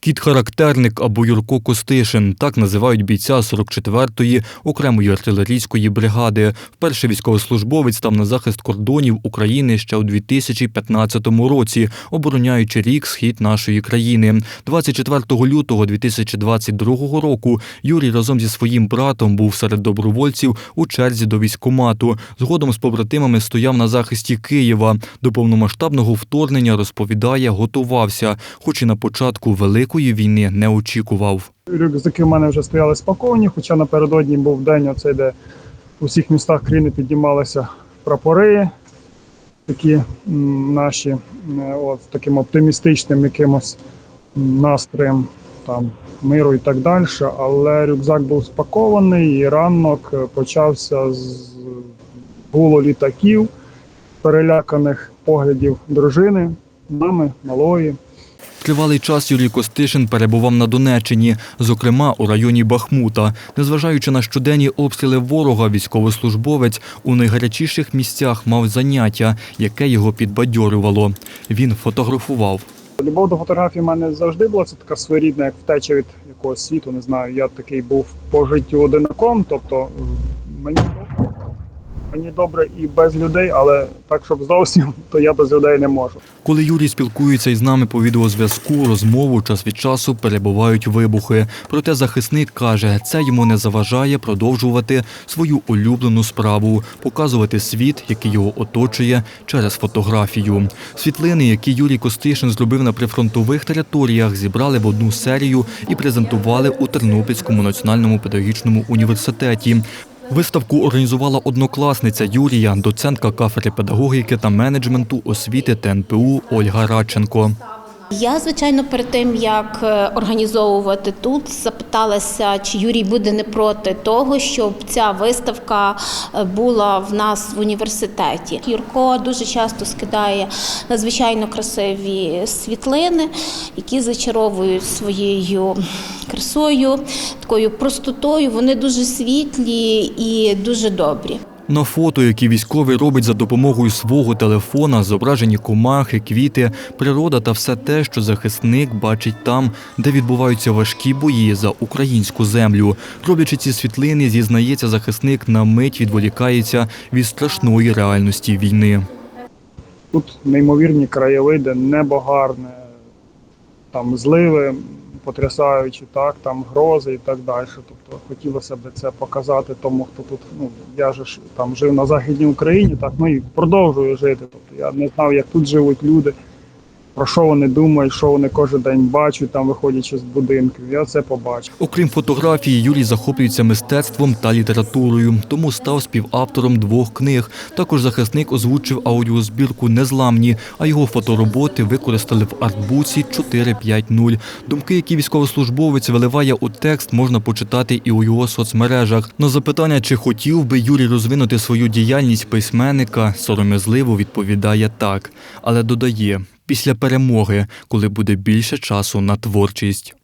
Кіт-характерник або Юрко Костишин – так називають бійця 44-ї окремої артилерійської бригади. Вперше військовослужбовець став на захист кордонів України ще у 2015 році, обороняючи рік схід нашої країни. 24 лютого 2022 року Юрій разом зі своїм братом був серед добровольців у черзі до військкомату. Згодом з побратимами стояв на захисті Києва. До повномасштабного вторгнення розповідає, готувався, хоч і на початку великої війни не очікував. Рюкзаки в мене вже стояли спаковані, хоча напередодні був день, оцей, де у всіх містах країни піднімалися прапори, такі наші, е, от, таким оптимістичним якимось настроєм там, миру і так далі. Але рюкзак був спакований, і ранок почався з було літаків, переляканих поглядів дружини, мами, малої. Тривалий час Юрій Костишин перебував на Донеччині, зокрема у районі Бахмута. Незважаючи на щоденні обстріли ворога, військовослужбовець у найгарячіших місцях мав заняття, яке його підбадьорювало. Він фотографував. Любов до фотографії в мене завжди була це така своєрідна, як втеча від якогось світу. Не знаю. Я такий був по життю одинаком, тобто мені мені добре і без людей, але так, щоб зовсім, то я без людей не можу. Коли Юрій спілкується із нами по відеозв'язку, розмову час від часу перебувають вибухи. Проте захисник каже, це йому не заважає продовжувати свою улюблену справу, показувати світ, який його оточує через фотографію. Світлини, які Юрій Костишин зробив на прифронтових територіях, зібрали в одну серію і презентували у Тернопільському національному педагогічному університеті. Виставку організувала однокласниця Юрія, доцентка кафедри педагогіки та менеджменту освіти ТНПУ Ольга Радченко. Я, звичайно, перед тим як е, організовувати тут, запиталася, чи Юрій буде не проти того, щоб ця виставка е, була в нас в університеті. Юрко дуже часто скидає надзвичайно красиві світлини, які зачаровують своєю красою, такою простотою. Вони дуже світлі і дуже добрі. На фото, які військовий робить за допомогою свого телефона, зображені комахи, квіти, природа та все те, що захисник бачить там, де відбуваються важкі бої за українську землю. Роблячи ці світлини, зізнається захисник, на мить відволікається від страшної реальності війни. Тут неймовірні краєвиди, небо гарне, там зливи потрясаючі, так, там грози і так далі. Тобто хотілося б це показати тому, хто тут. Ну я же там жив на Західній Україні, так ну і продовжую жити. Тобто я не знав, як тут живуть люди, про що вони думають, що вони кожен день бачать, там виходячи з будинків. Я це побачив. Окрім фотографії, Юрій захоплюється мистецтвом та літературою, тому став співавтором двох книг. Також захисник озвучив аудіозбірку Незламні, а його фотороботи використали в артбуці 450. Думки, які військовослужбовець виливає у текст, можна почитати і у його соцмережах. На запитання, чи хотів би Юрій розвинути свою діяльність письменника, сором'язливо відповідає так, але додає. Після перемоги, коли буде більше часу на творчість.